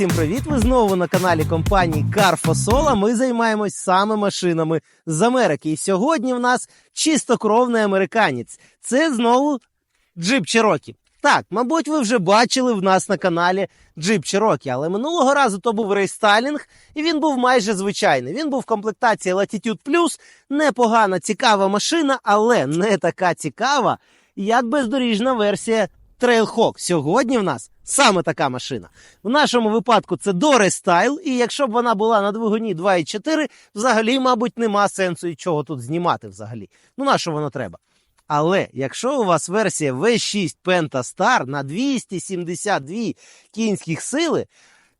Всім привіт! Ви знову на каналі компанії Carfosola. Ми займаємось саме машинами з Америки. І сьогодні в нас чистокровний американець. Це знову джип Cherokee. Так, мабуть, ви вже бачили в нас на каналі джип Cherokee, але минулого разу то був рейстайлінг, і він був майже звичайний. Він був в комплектації Latitude Plus. Непогана, цікава машина, але не така цікава, як бездоріжна версія Trailhawk. Сьогодні в нас саме така машина. В нашому випадку це Dore Style, і якщо б вона була на двигуні 2.4, взагалі, мабуть, нема сенсу і чого тут знімати взагалі. Ну, на що воно треба? Але якщо у вас версія V6 Pentastar на 272 кінських сили,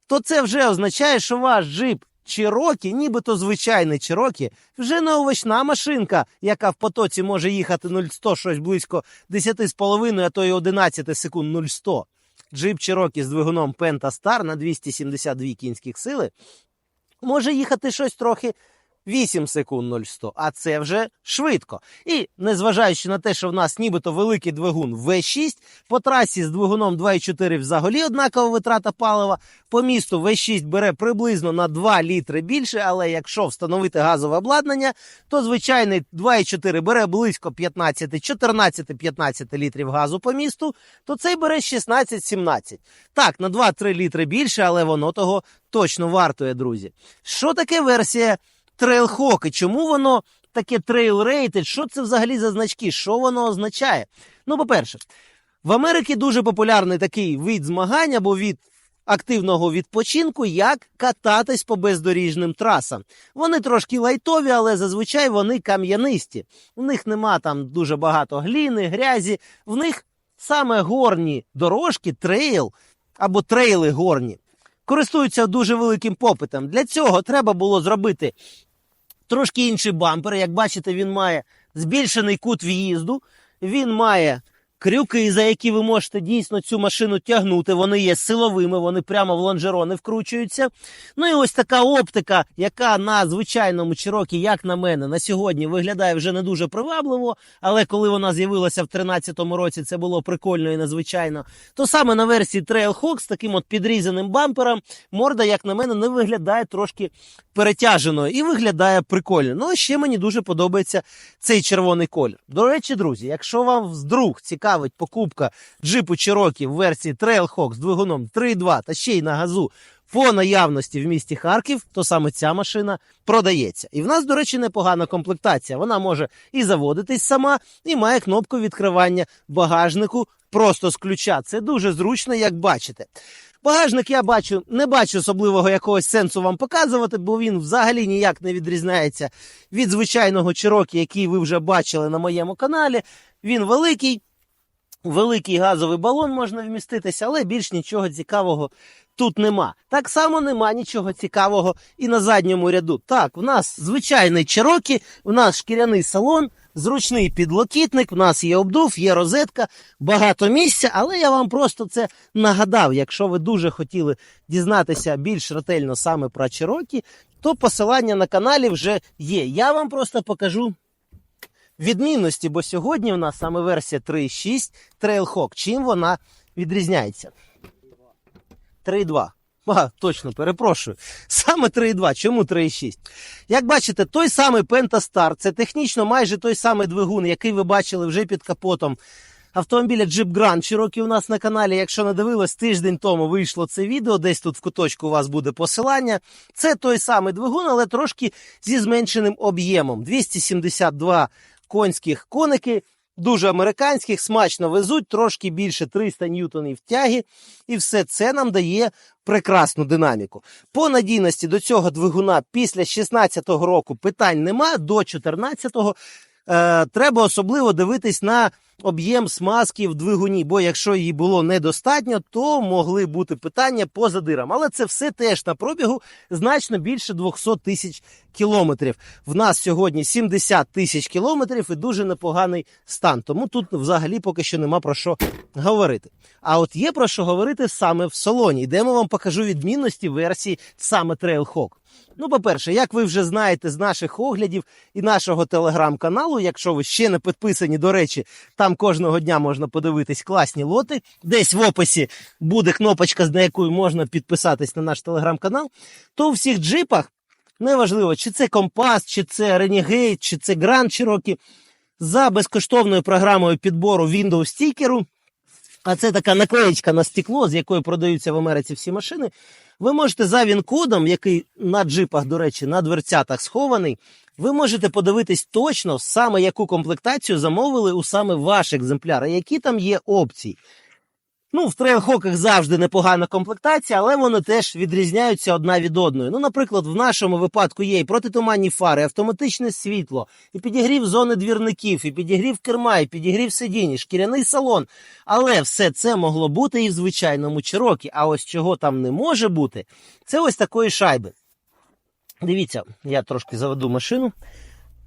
то це вже означає, що ваш джип Cherokee, нібито звичайний Чирокі, вже не овочна машинка, яка в потоці може їхати 0-100 щось близько 10,5, а то й 11 секунд 0-100. Джип Чирокі з двигуном Pentastar на 272 кінських сили може їхати щось трохи 8 секунд 0-100, а це вже швидко. І незважаючи на те, що в нас нібито великий двигун V6, по трасі з двигуном 2,4 взагалі однакова витрата палива. По місту V6 бере приблизно на 2 літри більше, але якщо встановити газове обладнання, то звичайний 2,4 бере близько 15, 14-15 літрів газу по місту, то цей бере 16-17. Так, на 2-3 літри більше, але воно того точно вартує, друзі. Що таке версія І чому воно таке Rated? Що це взагалі за значки? Що воно означає? Ну, по-перше, в Америці дуже популярний такий вид змагань або від активного відпочинку, як кататись по бездоріжним трасам. Вони трошки лайтові, але зазвичай вони кам'янисті. У них нема там дуже багато гліни, грязі. В них саме горні дорожки, трейл або трейли горні. Користуються дуже великим попитом. Для цього треба було зробити трошки інший бампер. Як бачите, він має збільшений кут в'їзду, він має крюки, за які ви можете дійсно цю машину тягнути. Вони є силовими, вони прямо в лонжерони вкручуються. Ну і ось така оптика, яка на звичайному Cherokee, як на мене, на сьогодні виглядає вже не дуже привабливо. Але коли вона з'явилася в 2013 році, це було прикольно і незвичайно. То саме на версії Trailhawk з таким от підрізаним бампером морда, як на мене, не виглядає трошки перетяженою і виглядає прикольно. Ну ще мені дуже подобається цей червоний колір. До речі, друзі, якщо вам вдруг цікавить покупка джипу Cherokee в версії Trailhawk з двигуном 3.2 та ще й на газу. По наявності в місті Харків, то саме ця машина продається. І в нас, до речі, непогана комплектація. Вона може і заводитись сама, і має кнопку відкривання багажнику просто з ключа. Це дуже зручно, як бачите. Багажник я бачу, не бачу особливого якогось сенсу вам показувати, бо він взагалі ніяк не відрізняється від звичайного Cherokee, який ви вже бачили на моєму каналі. Він великий, великий газовий балон можна вміститися, але більш нічого цікавого тут нема. Так само нема нічого цікавого і на задньому ряду. Так, в нас звичайний Cherokee, в нас шкіряний салон. Зручний підлокітник, в нас є обдув, є розетка, багато місця, але я вам просто це нагадав. Якщо ви дуже хотіли дізнатися більш ретельно саме про Cherokee, то посилання на каналі вже є. Я вам просто покажу відмінності, бо сьогодні в нас саме версія 3.6 Trailhawk. Чим вона відрізняється? 3.2. А, точно, перепрошую. Саме 3.2. Чому 3.6? Як бачите, той самий Pentastar, це технічно майже той самий двигун, який ви бачили вже під капотом автомобіля Jeep Grand Cherokee у нас на каналі. Якщо не дивилось, тиждень тому вийшло це відео, десь тут в куточку у вас буде посилання. Це той самий двигун, але трошки зі зменшеним об'ємом. 272 конських коники. Дуже американських, смачно везуть, трошки більше 300 ньютонів тяги, і все це нам дає прекрасну динаміку. По надійності до цього двигуна після 16-го року питань нема, до 14-го е, треба особливо дивитись на об'єм смазки в двигуні, бо якщо її було недостатньо, то могли бути питання по задирам. Але це все теж на пробігу значно більше 200 тисяч кілометрів. В нас сьогодні 70 тисяч кілометрів і дуже непоганий стан. Тому тут взагалі поки що нема про що говорити. А от є про що говорити саме в салоні. Йдемо вам покажу відмінності версії саме Trailhawk. Ну, по-перше, як ви вже знаєте з наших оглядів і нашого телеграм-каналу, якщо ви ще не підписані, до речі, там кожного дня можна подивитись класні лоти. Десь в описі буде кнопочка, на якою можна підписатись на наш телеграм-канал. То у всіх джипах, неважливо, чи це Компас, чи це Renegade, чи це Grand Cherokee, за безкоштовною програмою підбору Windows стікеру, а це така наклеєчка на стекло, з якої продаються в Америці всі машини. Ви можете за він-кодом, який на джипах, до речі, на дверцятах схований, ви можете подивитись точно, саме яку комплектацію замовили у саме ваш екземпляр, а які там є опції. Ну, в трейлхоках завжди непогана комплектація, але вони теж відрізняються одна від одної. Ну, наприклад, в нашому випадку є і протитуманні фари, автоматичне світло, і підігрів зони двірників, і підігрів керма, і підігрів сидінь, і шкіряний салон. Але все це могло бути і в звичайному Чирокі. А ось чого там не може бути, це ось такої шайби. Дивіться, я трошки заведу машину.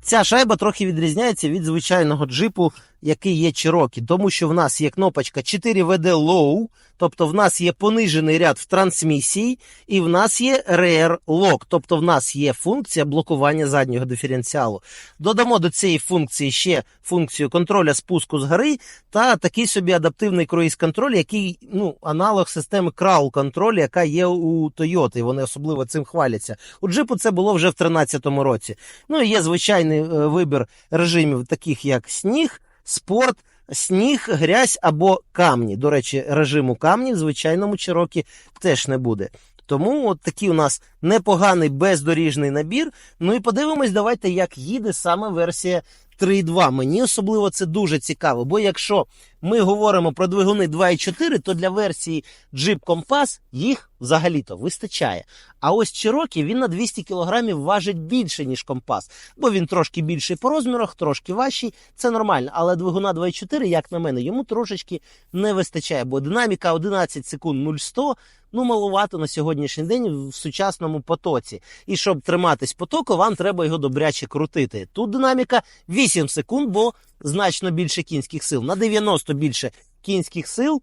Ця шайба трохи відрізняється від звичайного джипу, який є Cherokee, тому що в нас є кнопочка 4WD Low, тобто в нас є понижений ряд в трансмісії, і в нас є Rear Lock, тобто в нас є функція блокування заднього диференціалу. Додамо до цієї функції ще функцію контроля спуску з гори та такий собі адаптивний круїз-контроль, який ну, аналог системи Crawl Control, яка є у Toyota, і вони особливо цим хваляться. У джипу це було вже в 2013 році. Ну і є звичайний е, вибір режимів, таких як сніг, спорт, сніг, грязь або камні. До речі, режиму камні в звичайному чирокі теж не буде. Тому от такі у нас непоганий бездоріжний набір. Ну і подивимось, давайте, як їде саме версія 3.2. Мені особливо це дуже цікаво, бо якщо ми говоримо про двигуни 2.4, то для версії Jeep Compass їх взагалі-то вистачає. А ось Cherokee, він на 200 кг важить більше, ніж Compass, бо він трошки більший по розмірах, трошки важчий, це нормально. Але двигуна 2.4, як на мене, йому трошечки не вистачає, бо динаміка 11 секунд 0-100, ну маловато на сьогоднішній день в сучасному потоці. І щоб триматись потоку, вам треба його добряче крутити. Тут динаміка 8 секунд, бо значно більше кінських сил. На 90 більше кінських сил.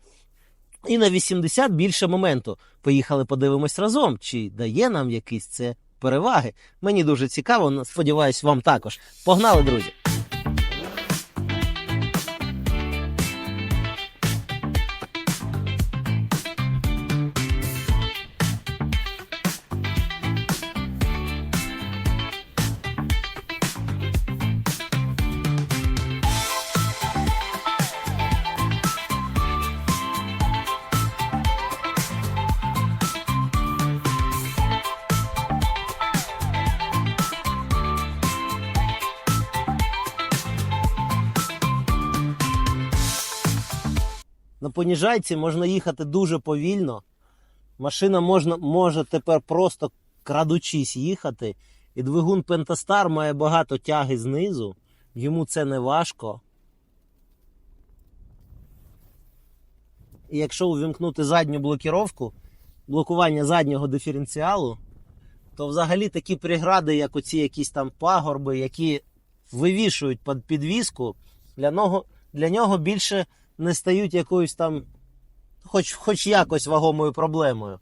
І на 80 більше моменту. Поїхали, подивимось разом, чи дає нам якісь це переваги. Мені дуже цікаво, сподіваюсь, вам також. Погнали, друзі! На поніжайці можна їхати дуже повільно. Машина можна, може тепер просто крадучись їхати. І двигун Pentastar має багато тяги знизу. Йому це не важко. І якщо увімкнути задню блокіровку, блокування заднього диференціалу, то взагалі такі прегради, як оці якісь там пагорби, які вивішують під підвіску, для нього, для нього більше не стають якоюсь там, хоч, хоч якось вагомою проблемою.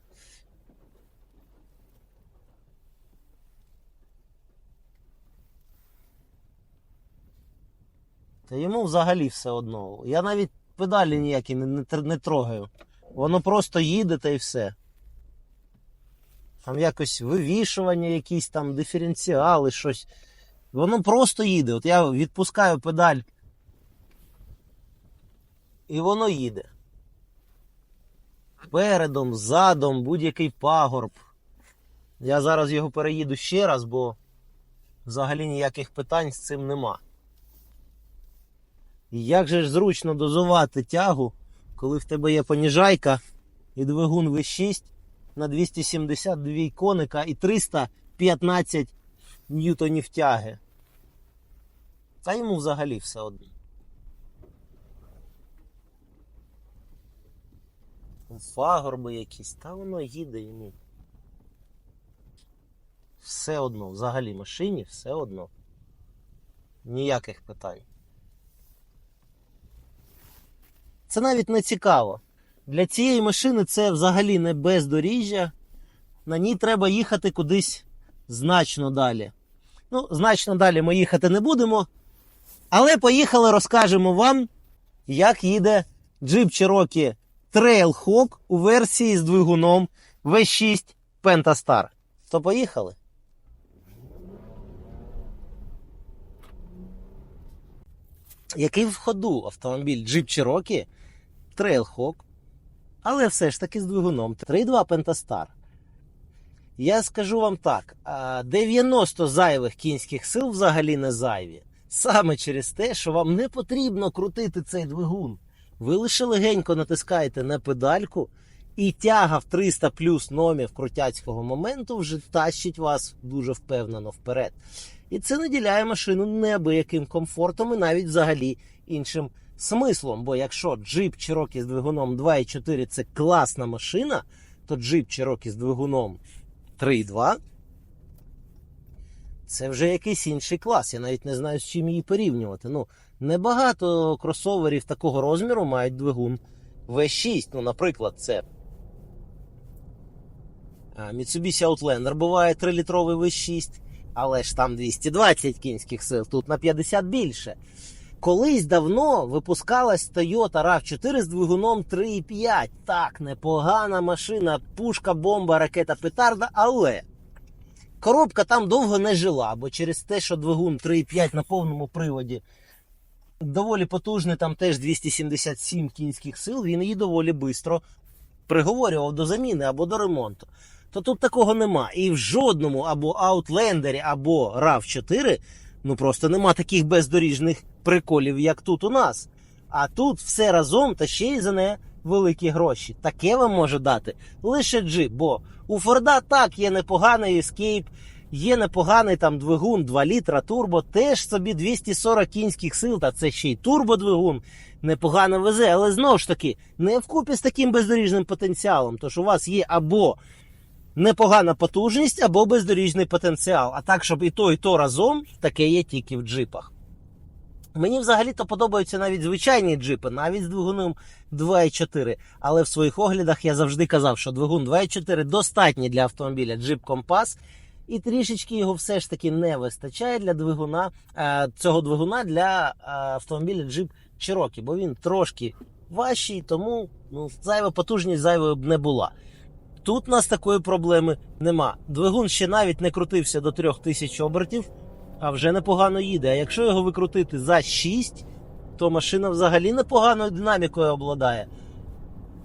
Та йому взагалі все одно. Я навіть педалі ніякі не, не, не трогаю. Воно просто їде та й все. Там якось вивішування, якісь там диференціали, щось. Воно просто їде. От я відпускаю педаль і воно їде. Передом, задом, будь-який пагорб. Я зараз його переїду ще раз, бо взагалі ніяких питань з цим нема. І як же ж зручно дозувати тягу, коли в тебе є поніжайка і двигун V6 на 272 коника і 315 ньютонів тяги. Та йому взагалі все одно. Фагорби якісь, та воно їде йому. Все одно, взагалі машині все одно. Ніяких питань. Це навіть не цікаво. Для цієї машини це взагалі не бездоріжжя. На ній треба їхати кудись значно далі. Ну, значно далі ми їхати не будемо. Але поїхали, розкажемо вам, як їде Jeep Cherokee Trailhawk у версії з двигуном V6 Pentastar. То поїхали. Який в ходу автомобіль Jeep Cherokee Trailhawk, але все ж таки з двигуном 3.2 Pentastar. Я скажу вам так: 90 зайвих кінських сил взагалі не зайві. Саме через те, що вам не потрібно крутити цей двигун. Ви лише легенько натискаєте на педальку, і тяга в 300 плюс номів крутяцького моменту вже тащить вас дуже впевнено вперед. І це наділяє машину неабияким комфортом і навіть взагалі іншим смислом. Бо якщо джип Cherokee з двигуном 2.4 це класна машина, то джип Cherokee з двигуном 3.2 це вже якийсь інший клас. Я навіть не знаю, з чим її порівнювати. Ну, небагато кросоверів такого розміру мають двигун V6. Ну, наприклад, це а, Mitsubishi Outlander буває 3-літровий V6, але ж там 220 кінських сил, тут на 50 більше. Колись давно випускалась Toyota RAV4 з двигуном 3,5. Так, непогана машина, пушка, бомба, ракета, петарда, але коробка там довго не жила, бо через те, що двигун 3,5 на повному приводі доволі потужний, там теж 277 кінських сил, він її доволі швидко приговорював до заміни або до ремонту. То тут такого нема. І в жодному або Outlander, або RAV4 ну просто нема таких бездоріжних приколів, як тут у нас. А тут все разом та ще й за не великі гроші. Таке вам може дати лише джип. Бо у Форда так є непоганий ескейп, є непоганий там двигун 2 літра турбо, теж собі 240 кінських сил, та це ще й турбодвигун. Непогано везе, але знову ж таки, не вкупі з таким бездоріжним потенціалом. Тож у вас є або непогана потужність, або бездоріжний потенціал. А так, щоб і то, і то разом, таке є тільки в джипах. Мені взагалі-то подобаються навіть звичайні джипи, навіть з двигуном 2.4. Але в своїх оглядах я завжди казав, що двигун 2.4 достатній для автомобіля Jeep Compass, і трішечки його все ж таки не вистачає для двигуна е, цього двигуна для е, автомобіля Jeep Cherokee, бо він трошки важчий, тому ну, зайва потужність зайвою б не була. Тут у нас такої проблеми нема. Двигун ще навіть не крутився до 3000 обертів, а вже непогано їде. А якщо його викрутити за 6, то машина взагалі непоганою динамікою обладає.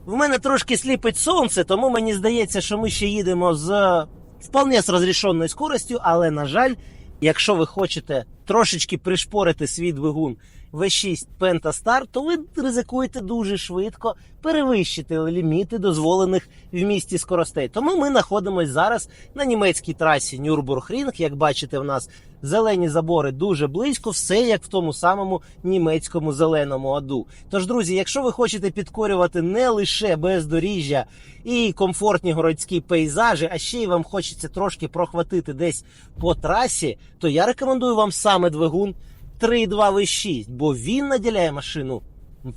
В мене трошки сліпить сонце, тому мені здається, що ми ще їдемо з вполне з розрішеною скоростю, але, на жаль, якщо ви хочете трошечки пришпорити свій двигун V6 Pentastar, то ви ризикуєте дуже швидко перевищити ліміти дозволених в місті скоростей. Тому ми знаходимося зараз на німецькій трасі Нюрбургрінг. Як бачите, в нас зелені забори дуже близько, все як в тому самому німецькому зеленому аду. Тож, друзі, якщо ви хочете підкорювати не лише бездоріжжя і комфортні городські пейзажі, а ще й вам хочеться трошки прохватити десь по трасі, то я рекомендую вам саме двигун 3.2 V6, бо він наділяє машину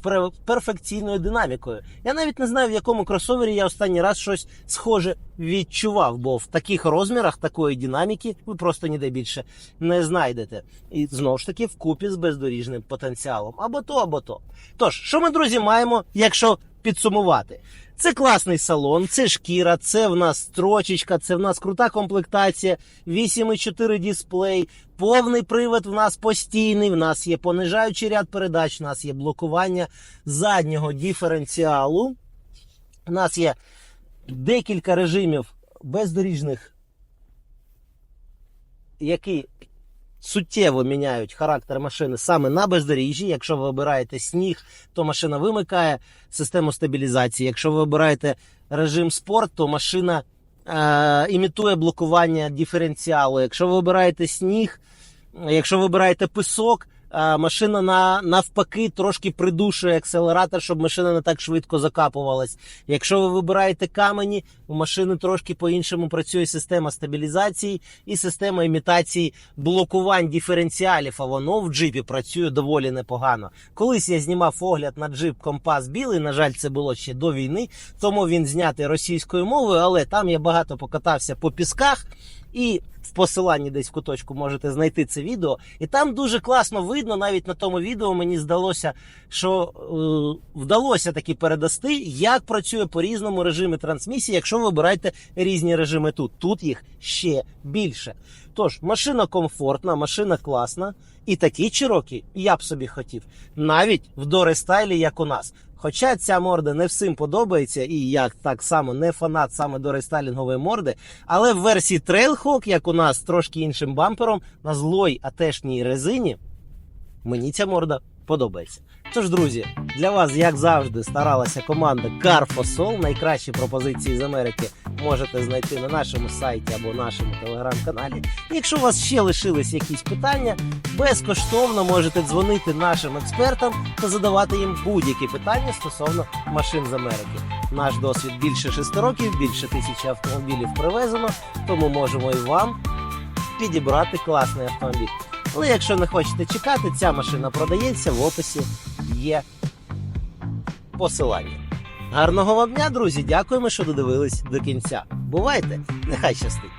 пер- перфекційною динамікою. Я навіть не знаю, в якому кросовері я останній раз щось схоже відчував, бо в таких розмірах такої динаміки ви просто ніде більше не знайдете. І знову ж таки вкупі з бездоріжним потенціалом. Або то, або то. Тож, що ми, друзі, маємо, якщо підсумувати? Це класний салон, це шкіра, це в нас строчечка, це в нас крута комплектація, 8,4 дисплей, повний привод в нас постійний, в нас є понижаючий ряд передач, в нас є блокування заднього диференціалу. У нас є декілька режимів бездоріжних, які суттєво міняють характер машини саме на бездоріжжі. Якщо ви обираєте сніг, то машина вимикає систему стабілізації. Якщо ви обираєте режим спорт, то машина е, імітує блокування диференціалу. Якщо ви обираєте сніг, якщо ви обираєте пісок, е, машина на, навпаки трошки придушує акселератор, щоб машина не так швидко закапувалась. Якщо ви вибираєте камені, у машини трошки по-іншому працює система стабілізації і система імітації блокувань диференціалів, а воно в джипі працює доволі непогано. Колись я знімав огляд на джип Компас білий. На жаль, це було ще до війни, тому він знятий російською мовою, але там я багато покатався по пісках. І в посиланні десь в куточку можете знайти це відео. І там дуже класно видно, навіть на тому відео мені здалося, що е, вдалося таки передасти, як працює по різному режимі трансмісії, якщо ви вибираєте різні режими тут. Тут їх ще більше. Тож, машина комфортна, машина класна. І такі Чирокі я б собі хотів. Навіть в дорестайлі, як у нас. Хоча ця морда не всім подобається, і я так само не фанат саме до рестайлінгової морди, але в версії Trailhawk, як у нас, трошки іншим бампером, на злой атешній резині, мені ця морда подобається. Тож, друзі, для вас, як завжди, старалася команда Carfosol. Найкращі пропозиції з Америки можете знайти на нашому сайті або нашому телеграм-каналі. Якщо у вас ще лишились якісь питання, безкоштовно можете дзвонити нашим експертам та задавати їм будь-які питання стосовно машин з Америки. Наш досвід більше 6 років, більше тисячі автомобілів привезено, тому можемо і вам підібрати класний автомобіль. Але якщо не хочете чекати, ця машина продається в описі є посилання. Гарного вам дня, друзі! Дякуємо, що додивились до кінця. Бувайте! Нехай щастить!